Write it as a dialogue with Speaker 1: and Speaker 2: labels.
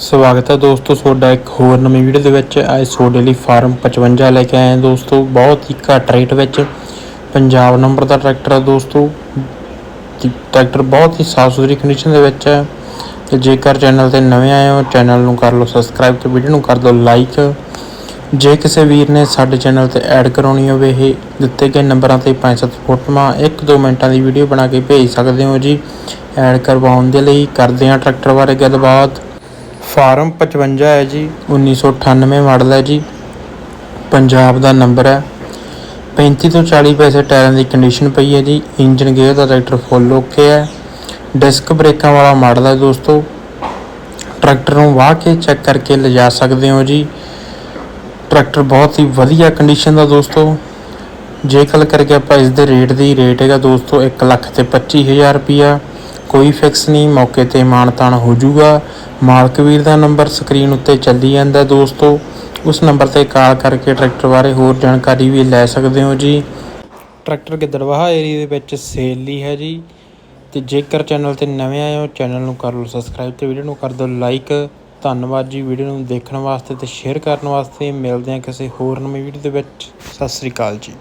Speaker 1: ਸਵਾਗਤ ਹੈ ਦੋਸਤੋ, ਤੁਹਾਡਾ ਇੱਕ ਹੋਰ ਨਵੀਂ ਵੀਡੀਓ ਦੇ ਵਿੱਚ। ਅੱਜ ਤੁਹਾਡੇ ਲਈ ਫਾਰਮ 55 ਲੈ ਕੇ ਆਏ ਹਾਂ ਦੋਸਤੋ। ਬਹੁਤ ਹੀ ਘੱਟ ਰੇਟ ਵਿੱਚ ਪੰਜਾਬ ਨੰਬਰ ਦਾ ਟਰੈਕਟਰ ਹੈ ਦੋਸਤੋ। ਟਰੈਕਟਰ ਬਹੁਤ ਹੀ ਸਾਫ਼ ਸੁਥਰੀ ਕੰਡੀਸ਼ਨ ਦੇ ਵਿੱਚ ਹੈ। ਤੇ ਜੇਕਰ ਚੈਨਲ ਤੇ ਨਵੇਂ ਆਏ ਹੋ ਚੈਨਲ ਨੂੰ ਕਰ ਲਓ ਸਬਸਕ੍ਰਾਈਬ ਤੇ ਵੀਡੀਓ ਨੂੰ ਕਰ ਦਿਓ ਲਾਈਕ ਜੇ ਕਿਸੇ ਵੀਰ ਨੇ ਸਾਡੇ ਚੈਨਲ ਤੇ ਐਡ ਕਰਾਉਣੀ ਹੋਵੇ, ਇਹ ਦਿੱਤੇ ਗਏ ਨੰਬਰਾਂ ਤੇ 5-7 ਫੋਟੋਆਂ 1-2 ਮਿੰਟਾਂ ਦੀ ਵੀਡੀਓ ਬਣਾ ਕੇ ਭੇਜ ਸਕਦੇ ਹੋ ਜੀ। ਐਡ ਕਰਵਾਉਣ ਦੇ ਲਈ ਕਰਦੇ ਹਾਂ ਟਰੈਕਟਰ ਬਾਰੇ ਗੱਲਬਾਤ। ਫਾਰਮ 55 ਹੈ ਜੀ 1998 ਮਾਡਲ ਹੈ ਜੀ। ਪੰਜਾਬ ਦਾ ਨੰਬਰ ਹੈ। 35 ਤੋਂ 40 ਪੈਸੇ ਟਾਇਰਾਂ ਦੀ ਕੰਡੀਸ਼ਨ ਪਈ ਹੈ ਜੀ। ਇੰਜਨ ਗੇਅਰ ਦਾ ਟਰੈਕਟਰ ਫੁੱਲ ਓਕੇ ਹੈ। ਡਿਸਕ ਬ੍ਰੇਕਾਂ ਵਾਲਾ ਮਾਡਲ ਹੈ ਦੋਸਤੋ। ਟਰੈਕਟਰ ਨੂੰ ਵਾਹ ਕੇ ਚੈੱਕ ਕਰਕੇ ਲਿਜਾ ਸਕਦੇ ਹੋ ਜੀ। ਟਰੈਕਟਰ ਬਹੁਤ ਹੀ ਵਧੀਆ ਕੰਡੀਸ਼ਨ ਦਾ ਦੋਸਤੋ। ਜੇ ਗੱਲ ਕਰਕੇ ਆਪਾਂ ਇਸ ਦੇ ਰੇਟ ਦੀ ਰੇਟ ਹੈਗਾ ਦੋਸਤੋ 1 ਲੱਖ ਤੇ 25000 ਰੁਪਿਆ ਕੋਈ ਫਿਕਸ ਨਹੀਂ, ਮੌਕੇ ਤੇ ਮਾਨਤਾਨ ਹੋ ਜਾਊਗਾ। ਮਾਲਕ ਵੀਰ ਦਾ ਨੰਬਰ ਸਕਰੀਨ ਉੱਤੇ ਚੱਲੀ ਜਾਂਦਾ ਦੋਸਤੋ। ਉਸ ਨੰਬਰ ਤੇ ਕਾਲ ਕਰਕੇ ਟਰੈਕਟਰ ਬਾਰੇ ਹੋਰ ਜਾਣਕਾਰੀ ਵੀ ਲੈ ਸਕਦੇ ਹੋ ਜੀ। ਟਰੈਕਟਰ ਗਿੱਦੜਵਾਹਾ ਏਰੀਆ ਦੇ ਵਿੱਚ ਸੇਲ ਲਈ ਹੈ ਜੀ। ਤੇ ਜੇਕਰ ਚੈਨਲ ਤੇ ਨਵੇਂ ਆਏ ਹੋ ਚੈਨਲ ਨੂੰ ਕਰ ਲਓ ਸਬਸਕ੍ਰਾਈਬ ਤੇ ਵੀਡੀਓ ਨੂੰ ਕਰ ਦਿਓ ਲਾਈਕ ਧੰਨਵਾਦ ਜੀ ਵੀਡੀਓ ਨੂੰ ਦੇਖਣ ਵਾਸਤੇ ਤੇ ਸ਼ੇਅਰ ਕਰਨ ਵਾਸਤੇ। ਮਿਲਦੇ ਹਾਂ ਕਿਸੇ ਹੋਰ ਨਵੀਂ ਵੀਡੀਓ ਦੇ ਵਿੱਚ। ਸਤਿ ਸ੍ਰੀ ਅਕਾਲ ਜੀ।